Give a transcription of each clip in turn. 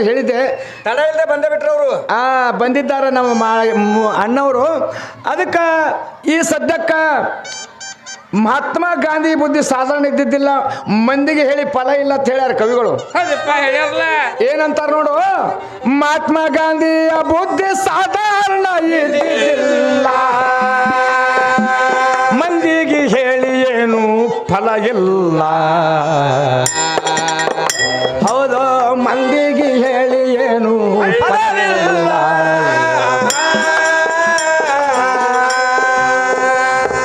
ಹೇಳಿದ್ದೆ. ತಡ ಇಲ್ಲದೆ ಬಂದೇ ಬಿಟ್ರು ಅವರು ಆ ಬಂದಿದ್ದಾರೆ ನಮ್ಮ ಅಣ್ಣವರು. ಅದಕ್ಕೆ ಈ ಸದ್ಯಕ್ಕ ಮಹಾತ್ಮ ಗಾಂಧಿ ಬುದ್ಧಿ ಸಾಧಾರಣ ಇದ್ದಿದ್ದಿಲ್ಲ. ಮಂದಿಗೆ ಹೇಳಿ ಫಲ ಇಲ್ಲ ಅಂತ ಹೇಳ್ಯಾರ ಕವಿಗಳು. ಏನಂತಾರ ನೋಡು ಮಹಾತ್ಮ ಗಾಂಧಿಯ ಬುದ್ಧಿ ಸಾಧಾರಣ ಇದ್ದಿದ್ದಿಲ್ಲ. ಮಂದಿಗೆ ಹೇಳಿ ಏನು ಫಲ ಇಲ್ಲ. ಹೌದು ಮಂದಿಗೆ ಹೇಳಿ ಏನು?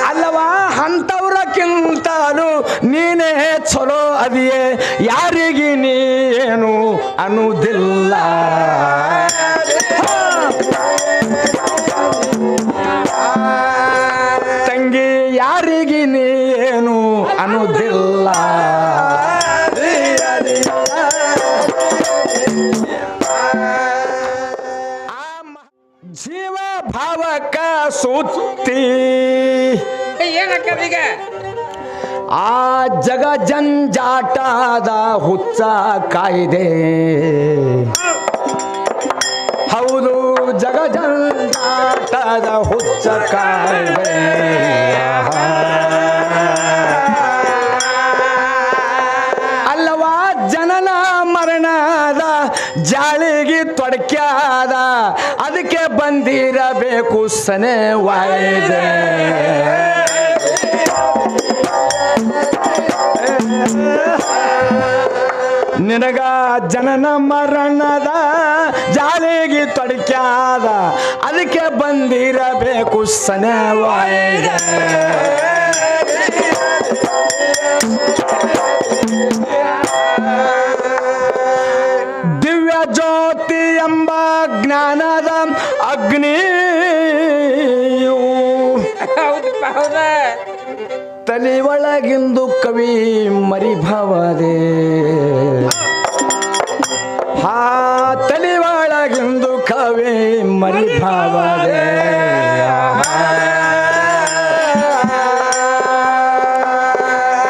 ಅಲ್ಲವಾ ಅಂಥವ್ರಕ್ಕಿಂತಲೂ ನೀನೇ ಚಲೋ ಅದಿಯೇ? ಯಾರಿಗೆ ನೀನು ಅನ್ನುವುದಿಲ್ಲ. ತಂಗಿ ಯಾರಿಗೆ ನೀನು ಅನ್ನುವುದಿಲ್ಲ. ಈಗ? ಆ ಜಗ ಜಂಜಾಟದ ಹುಚ್ಚ ಕಾಯಿದೆ. ಹೌದು ಜಗ ಜಂಜಾಟದ ಹುಚ್ಚ ಕಾಯ್ದೆ. ಬಂದಿರಬೇಕು ಸನೆ ವಾಯ್ದೆ. ನಿನಗ ಜನನ ಮರಣದ ಜಾಲಿಗೆ ತೊಡಕ್ಯಾದ. ಅದಕ್ಕೆ ಬಂದಿರಬೇಕು ಸನವಾಯ್ದೆ ದಿವ್ಯ ಜ್ಯೋತಿ ಎಂಬ ಜ್ಞಾನದ ಅಗ್ನಿಯು ತಲೆ ಒಳಗಿಂದು ಕವಿ ಮರಿಭವದೆ? ಹಾ ತಲೆ ಒಳಗಿಂದು ಕವಿ ಮರಿಭವದೆ.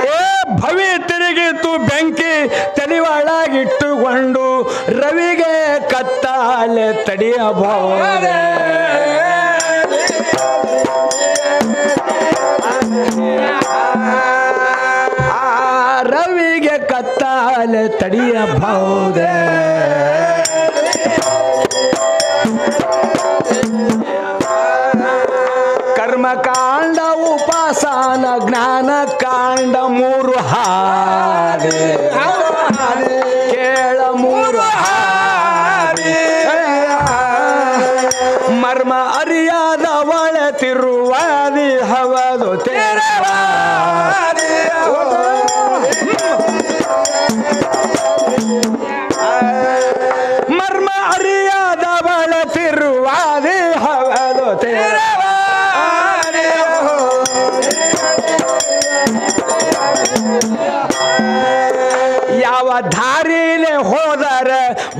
ಏ ಭವಿ ತಿರುಗಿತು ಬೆಂಕಿ ತಲಿವಾಳಾಗಿಟ್ಟುಕೊಂಡು ರವಿಗೆ ಕತ್ತಾಲೆ ತಡೆಯಬಹುದೇ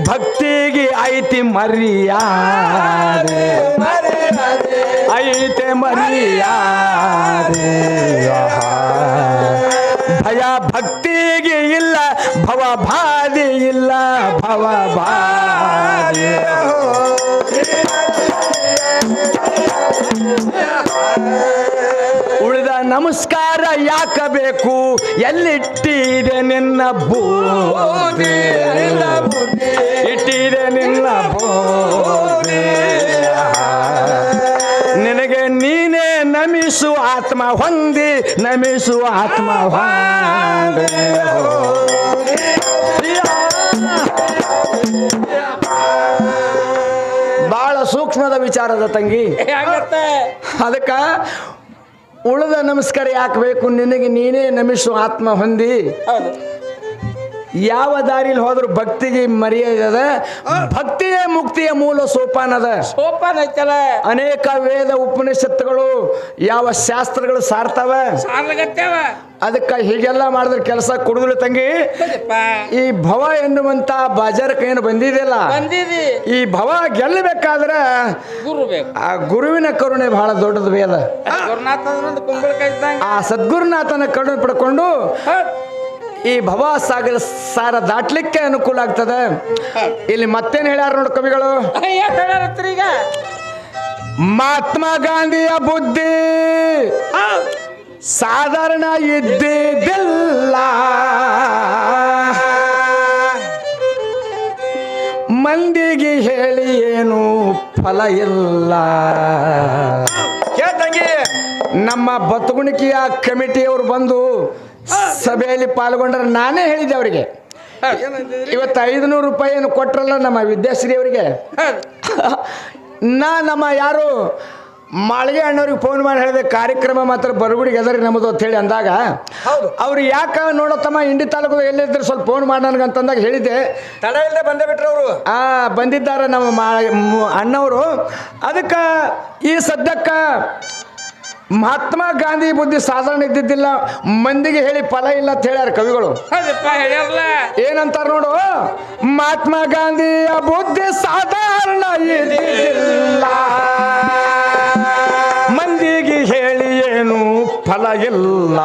ಭಕ್ತಿಗೆ ಐತಿ ಮರಿಯಾದೆ ಐತೆ ಮರಿಯಾದೆ. ಭಯ ಭಕ್ತಿಗೆ ಇಲ್ಲ ಭವ ಭಾದಿ ಇಲ್ಲ ಭವ ಬಾಧಿ ನಮಸ್ಕಾರ ಯಾಕ ಬೇಕು ಎಲ್ಲಿಟ್ಟಿದೆ ನಿನ್ನ ಬೋದೆ? ಇಟ್ಟಿದೆ ನಿನ್ನ ಬೋದೆ. ನಿನಗೆ ನೀನೇ ನಮಿಸು ಆತ್ಮ ಹೊಂದಿ ನಮಿಸು ಆತ್ಮ ಹೊಂದ. ಬಹಳ ಸೂಕ್ಷ್ಮದ ವಿಚಾರದ ತಂಗಿ. ಅದಕ್ಕ ಉಳಿದ ನಮಸ್ಕಾರ ಯಾಕೆ ಬೇಕು? ನಿನಗೆ ನೀನೇ ನಮಿಸು ಆತ್ಮ ಹೊಂದಿ. ಹೌದು. ಯಾವ ದಾರಿಲಿ ಹೋದ್ರು ಭಕ್ತಿಗೆ ಮರ್ಯಾದ ಭಕ್ತಿಯೇ ಮುಕ್ತಿಯ ಮೂಲ ಸೋಪಾನದ. ಸೋಪಾನ ಐತಲ್ಲ. ಅನೇಕ ವೇದ ಉಪನಿಷತ್ತುಗಳು ಯಾವ ಶಾಸ್ತ್ರಗಳು ಸಾರ್ತವ? ಸಾರ್ಲಗತ್ತೇವ. ಅದಕ್ಕೆ ಹೀಗೆಲ್ಲ ಮಾಡಿದ್ರೆ ಕೆಲಸ ಕುಡಿದ್ರು ತಂಗಿ. ಈ ಭವ ಎನ್ನುವಂತ ಬಾಜಾರಕ್ಕೆ ಏನು ಬಂದಿದೆಯಲ್ಲ? ಬಂದಿದಿ. ಈ ಭವ ಗೆಲ್ಲಬೇಕಾದ್ರೆ ಆ ಗುರುವಿನ ಕರುಣೆ ಬಹಳ ದೊಡ್ಡದು ಇದ್ದಂಗ. ಆ ಸದ್ಗುರುನಾಥನ ಕರುಣೆ ಪಡ್ಕೊಂಡು. ಈ ಭವ ಸಾಗರ ಸಾರ ದಾಟ್ಲಿಕ್ಕೆ ಅನುಕೂಲ ಆಗ್ತದೆ. ಇಲ್ಲಿ ಮತ್ತೇನು ಹೇಳ್ಯಾರ ನೋಡು ಕವಿಗಳು? ಈಗ. ಮಹಾತ್ಮ ಗಾಂಧಿಯ ಬುದ್ಧಿ ಸಾಧಾರಣ ಇದ್ದಿದ್ದಿಲ್ಲ. ಮಂದಿಗೆ ಹೇಳಿ ಏನು ಫಲ ಇಲ್ಲ. ನಮ್ಮ ಬತ್ತುಗುಣಿಕೆಯ ಕಮಿಟಿಯವರು ಬಂದು ಸಭೆಯಲ್ಲಿ ಪಾಲ್ಗೊಂಡ್ರೆ ನಾನೇ ಹೇಳಿದ್ದೆ ಅವರಿಗೆ. ಇವತ್ತು ಐದುನೂರು ರೂಪಾಯಿಯನ್ನು ಕೊಟ್ರಲ್ಲ ನಮ್ಮ ವಿದ್ಯಾಶ್ರೀ ಅವರಿಗೆ. ನಾ ನಮ್ಮ ಯಾರು ಮಾಳಿಗೆ ಅಣ್ಣವ್ರಿಗೆ ಫೋನ್ ಮಾಡಿ ಹೇಳಿದೆ ಕಾರ್ಯಕ್ರಮ ಮಾತ್ರ ಬರಗುಡಿಗೆ ಎದರಿ ನಮ್ಮದು ಅಂತ ಹೇಳಿ ಅಂದಾಗ. ಅವ್ರು ಯಾಕೆ ನೋಡತ್ತಮ್ಮ ಇಂಡಿ ತಾಲೂಕು ಎಲ್ಲಿದ್ರೆ ಸ್ವಲ್ಪ ಫೋನ್ ಮಾಡಿ ನನಗಂತಂದಾಗ ಹೇಳಿದ್ದೆ. ತಡ ಇಲ್ಲದೆ ಬಂದೇ ಬಿಟ್ರು ಅವರು. ಆ ಬಂದಿದ್ದಾರೆ ನಮ್ಮ ಮಾ ಅಣ್ಣವರು. ಅದಕ್ಕೆ ಈ ಸದ್ಯಕ್ಕೆ ಮಹಾತ್ಮ ಗಾಂಧಿ ಬುದ್ಧಿ ಸಾಧಾರಣ ಇದ್ದಿದ್ದಿಲ್ಲ ಮಂದಿಗೆ ಹೇಳಿ ಫಲ ಇಲ್ಲ ಅಂತ ಹೇಳ್ಯಾರ ಕವಿಗಳು. ಏನಂತಾರ ನೋಡು ಮಹಾತ್ಮ ಗಾಂಧಿಯ ಬುದ್ಧಿ ಸಾಧಾರಣ ಇದ್ದಿದ್ದಿಲ್ಲ. ಮಂದಿಗೆ ಹೇಳಿ ಏನು ಫಲ ಇಲ್ಲ.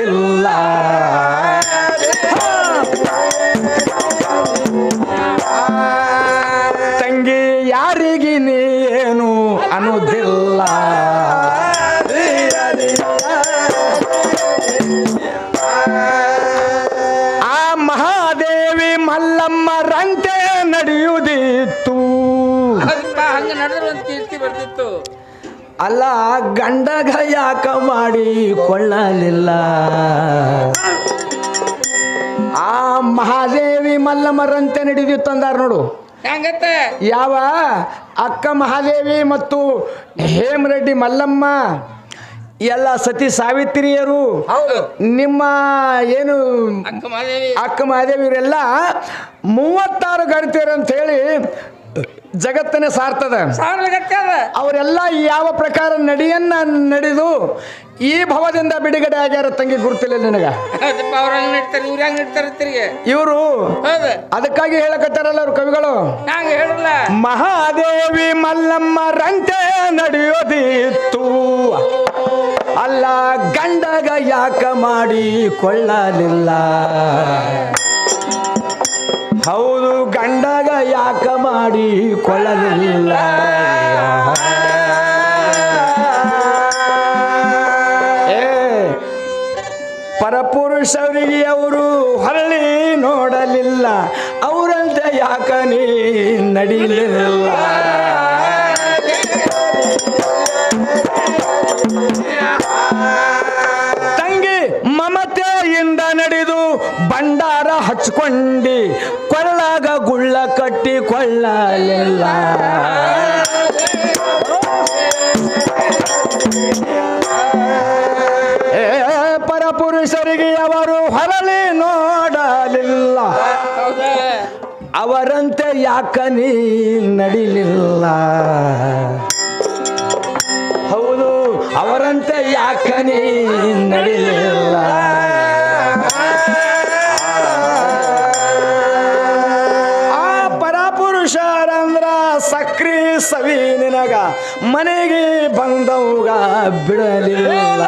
ಅನ್ನುವುದಿಲ್ಲ ಗಂಡಗ ಯಾಕ ಮಾಡಿ ಕೊಳ್ಳಲಿಲ್ಲ ಆ ಮಹಾದೇವಿ ಮಲ್ಲಮ್ಮರಂತೆ ನಡೆದಿತ್ತು ತಂದಾರ ನೋಡು. ಯಾವ ಅಕ್ಕ ಮಹಾದೇವಿ ಮತ್ತು ಹೇಮರೆಡ್ಡಿ ಮಲ್ಲಮ್ಮ ಎಲ್ಲ ಸತಿ ಸಾವಿತ್ರಿಯರು ನಿಮ್ಮ ಏನು ಅಕ್ಕ ಮಹಾದೇವಿ. ಇವರೆಲ್ಲ ಮೂವತ್ತಾರು ಗಣಿತೀರ ಅಂತ ಹೇಳಿ ಜಗತ್ತನ್ನೇ ಸಾರ್ತದ. ಅವರೆಲ್ಲ ಯಾವ ಪ್ರಕಾರ ನಡಿಯನ್ನ ನಡೆದು ಈ ಭವದಿಂದ ಬಿಡುಗಡೆ ಆಗ್ಯಾರ ತಂಗಿ ಗುರುತಿಲ್ಲ ನಿನಗ? ಇವ್ರ ಅದಕ್ಕಾಗಿ ಹೇಳಕತ್ತಾರಲ್ಲ ಅವ್ರ ಕವಿಗಳು? ಮಹಾದೇವಿ ಮಲ್ಲಮ್ಮ ರಂತೆ ನಡೆಯೋದಿತ್ತು. ಅಲ್ಲ ಗಂಡಗ ಯಾಕ ಮಾಡಿ ಕೊಳ್ಳಲಿಲ್ಲ ಹೌದು ಗಂಡಗ ಯಾಕ ಮಾಡಿ ಕೊಳ್ಳಲಿಲ್ಲ ಏ, ಪರಪುರುಷರಿಗೆ ಅವರು ಹೊರಳಿ ನೋಡಲಿಲ್ಲ, ಅವರಂತೆ ಯಾಕ ನೀ ನಡಿಲಿಲ್ಲ? ತಂಗಿ ಮಮತೆಯಿಂದ ನಡೆದು ಭಂಡಾರ ಹಚ್ಕೊಂಡಿ ಗುಳ್ಳ ಕಟ್ಟಿ ಕೊಳ್ಳಲಿಲ್ಲ ಏ, ಪರಪುರುಷರಿಗೆ ಅವರು ಹೊರಲಿ ನೋಡಲಿಲ್ಲ. ಅವರಂತೆ ಯಾಕ ನೀ ನಡಿಲಿಲ್ಲ? ಹೌದು, ಅವರಂತೆ ಯಾಕ ನೀ ನಡಿಲಿಲ್ಲ? ಸವಿ ನಿನಗ. ಮನೆಗೆ ಬಂದವುಗ ಬಿಡಲಿಲ್ಲ.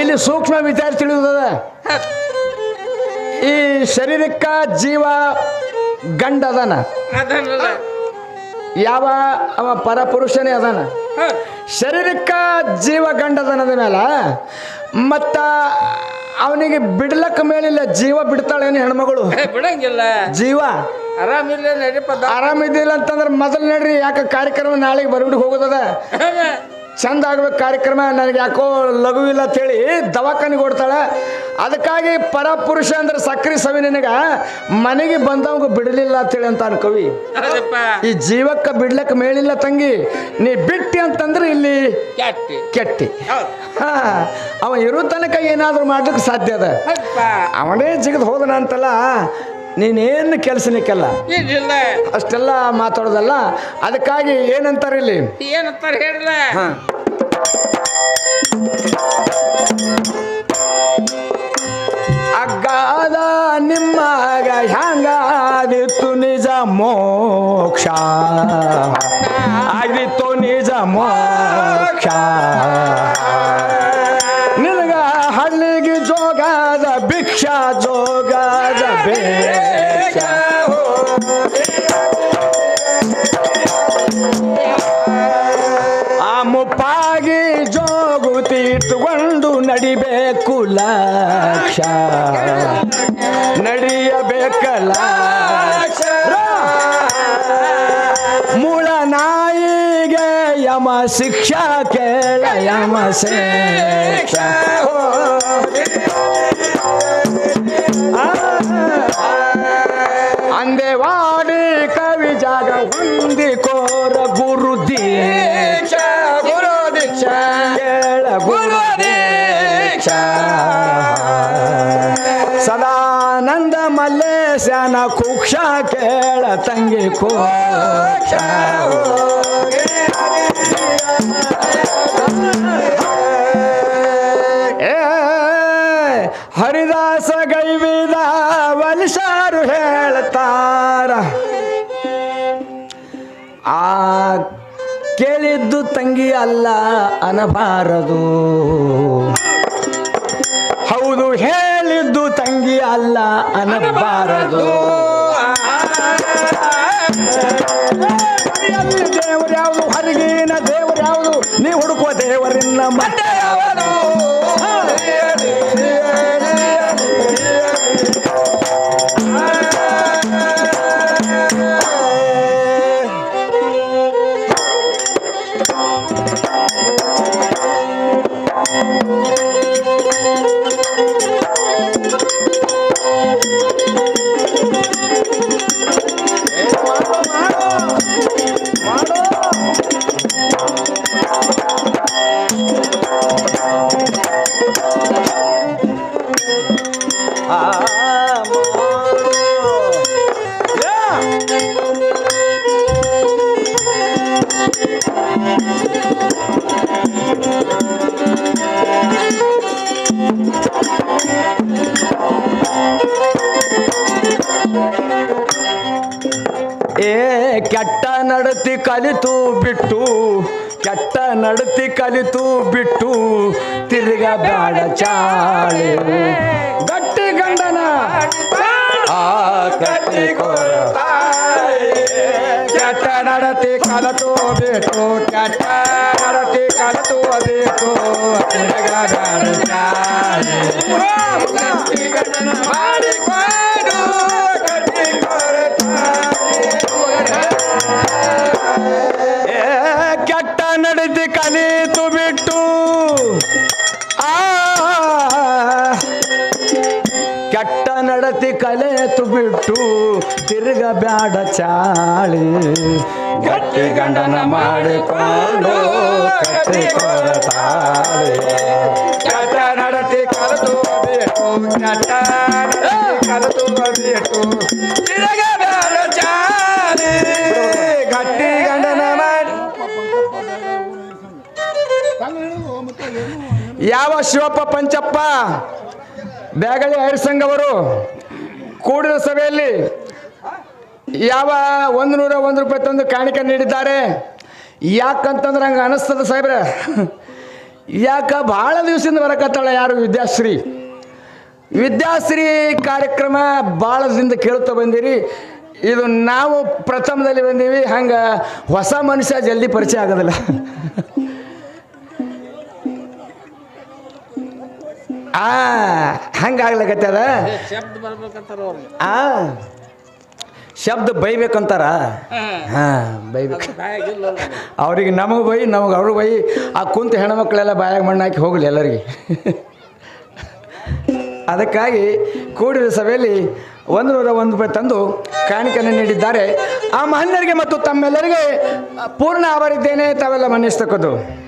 ಇಲ್ಲಿ ಸೂಕ್ಷ್ಮ ವಿಚಾರ ತಿಳಿದದ ಈ ಶರೀರಕ್ಕ ಜೀವ ಗಂಡ ಅದನ ಯಾವ ಅವ ಪರಪುರುಷನೇ ಅದಾನ. ಶರೀರಕ್ಕ ಜೀವ ಗಂಡ ಅದಾನದ ಮೇಲೆ ಮತ್ತ ಅವನಿಗೆ ಬಿಡ್ಲಕ್ಕ ಮೇಲಿಲ್ಲ ಜೀವ ಬಿಡ್ತಾಳೇನು ಹೆಣ್ಮಗಳು? ಏ, ಬಿಡಂಗಿಲ್ಲ. ಜೀವ? ಆರಾಮಿಲ್ಲ ನಡಿಪ ಆರಾಮಿದ್ದಿಲ್ಲ ಅಂತಂದ್ರೆ ಮೊದಲು ನಡ್ರಿ ಯಾಕೆ ಕಾರ್ಯಕ್ರಮ ನಾಳೆಗೆ ಬರ್ಬಿಟ್ಟು ಹೋಗೋದದ? ಚಂದ ಆಗ್ಬೇಕು ಕಾರ್ಯಕ್ರಮ ನನಗೆ ಯಾಕೋ ಲಘುವಿಲ್ಲ ಅಂತೇಳಿ ದವಾಖಾನಿಗೆ ಕೊಡ್ತಾಳೆ ಅದಕ್ಕಾಗಿ ಪರಪುರುಷ ಅಂದ್ರೆ ಸಕ್ಕರೆ ಸವಿ ನಿನಗ ಮನೆಗೆ ಬಂದವಂಗ ಬಿಡಲಿಲ್ಲ ಅಂತೇಳಿ ಅಂತಾನ ಕವಿ. ಹೌದಪ್ಪ. ಈ ಜೀವಕ್ಕೆ ಬಿಡ್ಲಕ್ಕೆ ಮೇಳಿಲ್ಲ ತಂಗಿ. ನೀ ಬಿಟ್ಟಿ ಅಂತಂದ್ರೆ ಇಲ್ಲಿ ಕೆಟ್ಟಿ. ಅವ ಇರೋ ತನಕ ಏನಾದರೂ ಮಾಡ್ಲಿಕ್ಕೆ ಸಾಧ್ಯ ಅದ. ಅವನೇ ಜಿಗದ್ ಹೋದನ ಅಂತಲ್ಲ ನೀನೇನು ಕೆಲಸನಿಕ್ಕಲ್ಲ ಇಲ್ಲ ಅಷ್ಟೆಲ್ಲ ಮಾತಾಡೋದಲ್ಲ? ಅದಕ್ಕಾಗಿ ಏನಂತಾರೆ ಇಲ್ಲಿ? ಏನಂತಾರೆ ಹೇಳಿಲ್ಲ. ಅಗ್ಗಾದ ನಿಮ್ಮ ಹ್ಯಾಂಗಾದಿತ್ತು ನಿಜ ಮೋಕ್ಷ? ಆಗಿತ್ತು ನಿಜ ಮೋಕ್ಷ. ನಡಿಯಬೇಕಲ್ಲ ಮೂಳ ನಾಯಿಗೆ ಯಮ ಶಿಕ್ಷಾ ಕೇಳ ಯಮ ಶಿಕ್ಷ. ಮಲ್ಲೇಶನ ಕುಕ್ಷ ಕೇಳ ತಂಗಿ ಕೋಕ್ಷ ಹರಿದಾಸ ಗೈವಿದ ವಲ್ಸಾರು ಹೇಳ್ತಾರ. ಆ ಕೇಳಿದ್ದು ತಂಗಿ ಅಲ್ಲ ಅನಬಾರದು. ಅಲ್ಲ ಅನ್ನಬಾರದು ಕೆಟ್ಟ ನಡತಿ ಕಲಿತು ಬಿಟ್ಟು ಕೆಟ್ಟ ನಡತಿ ಕಲಿತು ಬಿಟ್ಟು ತಿರುಗ ತಿರುಗ ಬ್ಯಾಡ ಚಾಳಿ. ಗಟ್ಟಿ ಗಂಡನ ಮಾಡಿಕೊಂಡು ಕಟ್ಟಿ ಕೊರತಾಳಿ ಕಟ ನಡತಿ ಕಲಿತು ಬೇಕು ಕಟ ಕಲತು ಬಿಟ್ಟು ತಿರುಗ ಬ್ಯಾಡ ಚಾಳಿ. ಗಟ್ಟಿ ಗಂಡನ ಮಾಡಿ ಯಾವ ಶಿವಪ್ಪ ಪಂಚಪ್ಪ? ಬ್ಯಾಗಳಿ ಐರ್ ಸಂಘ ಅವರು, ಕೂಡಿದ ಸಭೆಯಲ್ಲಿ ಯಾವ ಒಂದು ನೂರ ಒಂದು ರೂಪಾಯಿ ತಂದು ಕಾಣಿಕೆ ನೀಡಿದ್ದಾರೆ? ಯಾಕಂತಂದ್ರೆ ಹಂಗೆ ಅನಿಸ್ತದೆ ಸಾಹೇಬ್ರೆ. ಯಾಕ ಭಾಳ ದಿವಸದಿಂದ ಬರಕತ್ತಾಳೆ ಯಾರು ವಿದ್ಯಾಶ್ರೀ? ವಿದ್ಯಾಶ್ರೀ ಕಾರ್ಯಕ್ರಮ ಭಾಳದಿಂದ ಕೇಳ್ತಾ ಬಂದಿರಿ. ಇದು ನಾವು ಪ್ರಥಮದಲ್ಲಿ ಬಂದೀವಿ. ಹಂಗೆ ಹೊಸ ಮನುಷ್ಯ ಜಲ್ದಿ ಪರಿಚಯ ಆಗೋದಿಲ್ಲ. ಆ ಹಂಗಾಗ್ಲಕತ್ತದ? ಆ ಶಬ್ದ ಬೈಬೇಕಂತಾರ? ಹಾ. ಬೈಬೇಕು. ಅವ್ರಿಗೆ ನಮಗೆ ಬೈ ನಮಗೆ ಅವ್ರಿಗೆ ಬೈ. ಆ ಕುಂತ ಹೆಣ್ಮಕ್ಳೆಲ್ಲ ಬಾಯಾಗ ಮಣ್ಣು ಹಾಕಿ ಹೋಗಲಿ ಎಲ್ಲರಿಗೆ. ಅದಕ್ಕಾಗಿ ಕೂಡಿದ ಸಭೆಯಲ್ಲಿ ಒಂದು ನೂರ ಒಂದು ರೂಪಾಯಿ ತಂದು ಕಾಣಿಕೆಯನ್ನು ನೀಡಿದ್ದಾರೆ. ಆ ಮಹನ್ನರಿಗೆ ಮತ್ತು ತಮ್ಮೆಲ್ಲರಿಗೆ ಪೂರ್ಣ ಆಭರಿದ್ದೇನೆ ತಾವೆಲ್ಲ ಮನ್ನಿಸ್ತಕ್ಕದ್ದು.